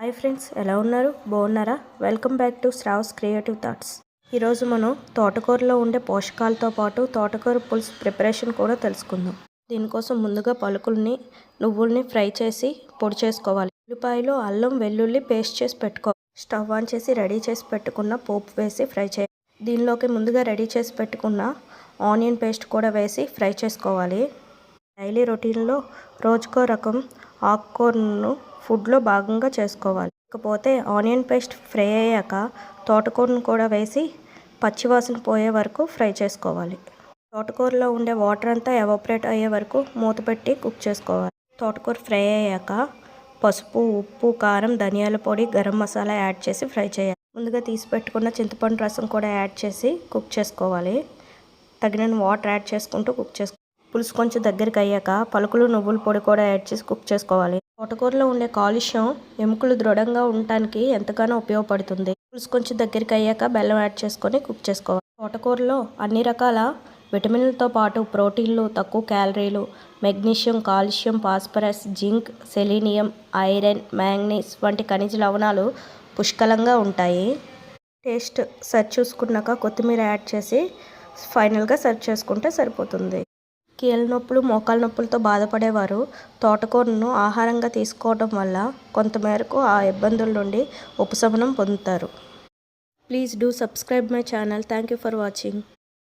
Hi friends ఎలా ఉన్నారు? బాగున్నారా? Welcome back to Sravs creative thoughts. ఈరోజు మనం తోటకూరలో ఉండే పోషకాలతో పాటు తోటకూర పులుసు ప్రిపరేషన్ కూడా తెలుసుకుందాం. దీనికోసం ముందుగా పలుకుల్ని నువ్వుల్ని ఫ్రై చేసి పొడి చేసుకోవాలి. ఉల్లిపాయలు అల్లం వెల్లుల్లి పేస్ట్ చేసి పెట్టుకో స్టవ్ ఆన్ చేసి రెడీ చేసి పెట్టుకున్న పోపు వేసి ఫ్రై చేయాలి దీనిలోకి ముందుగా రెడీ చేసి పెట్టుకున్న ఆనియన్ పేస్ట్ కూడా వేసి ఫ్రై చేసుకోవాలి. డైలీ రొటీన్లో రోజుకో రకం ఆకుకూరను ఫుడ్లో భాగంగా చేసుకోవాలి. ఇకపోతే ఆనియన్ పేస్ట్ ఫ్రై అయ్యాక తోటకూరను కూడా వేసి పచ్చివాసన పోయే వరకు ఫ్రై చేసుకోవాలి. తోటకూరలో ఉండే వాటర్ అంతా ఎవాపరేట్ అయ్యే వరకు మూత పెట్టి కుక్ చేసుకోవాలి. తోటకూర ఫ్రై అయ్యాక పసుపు ఉప్పు కారం ధనియాల పొడి గరం మసాలా యాడ్ చేసి ఫ్రై చేయాలి. ముందుగా తీసి పెట్టుకున్న చింతపండు రసం కూడా యాడ్ చేసి కుక్ చేసుకోవాలి. తగిన వాటర్ యాడ్ చేసుకుంటూ కుక్ చేసుకోవాలి. పులుసు కొంచెం దగ్గరికి అయ్యాక పలుకులు నువ్వుల పొడి కూడా యాడ్ చేసి కుక్ చేసుకోవాలి. తోటకూరలో ఉండే కాలుష్యం ఎముకలు దృఢంగా ఉండటానికి ఎంతగానో ఉపయోగపడుతుంది. పులుసు కొంచెం దగ్గరికి అయ్యాక బెల్లం యాడ్ చేసుకొని కుక్ చేసుకోవాలి. తోటకూరలో అన్ని రకాల విటమిన్లతో పాటు ప్రోటీన్లు తక్కువ క్యాలరీలు magnesium calcium phosphorus zinc selenium iron manganese వంటి ఖనిజ లవణాలు పుష్కలంగా ఉంటాయి. టేస్ట్ సర్చ్ చూసుకున్నాక కొత్తిమీర యాడ్ చేసి ఫైనల్గా సర్వ్ చేసుకుంటే సరిపోతుంది. కీళ్ళ నొప్పులు మోకాల నొప్పులతో బాధపడేవారు. తోటకూరను ఆహారంగా తీసుకోవడం వల్ల కొంతమేరకు ఆ ఇబ్బందుల నుండి ఉపశమనం పొందుతారు. Please do subscribe my channel. Thank you for watching.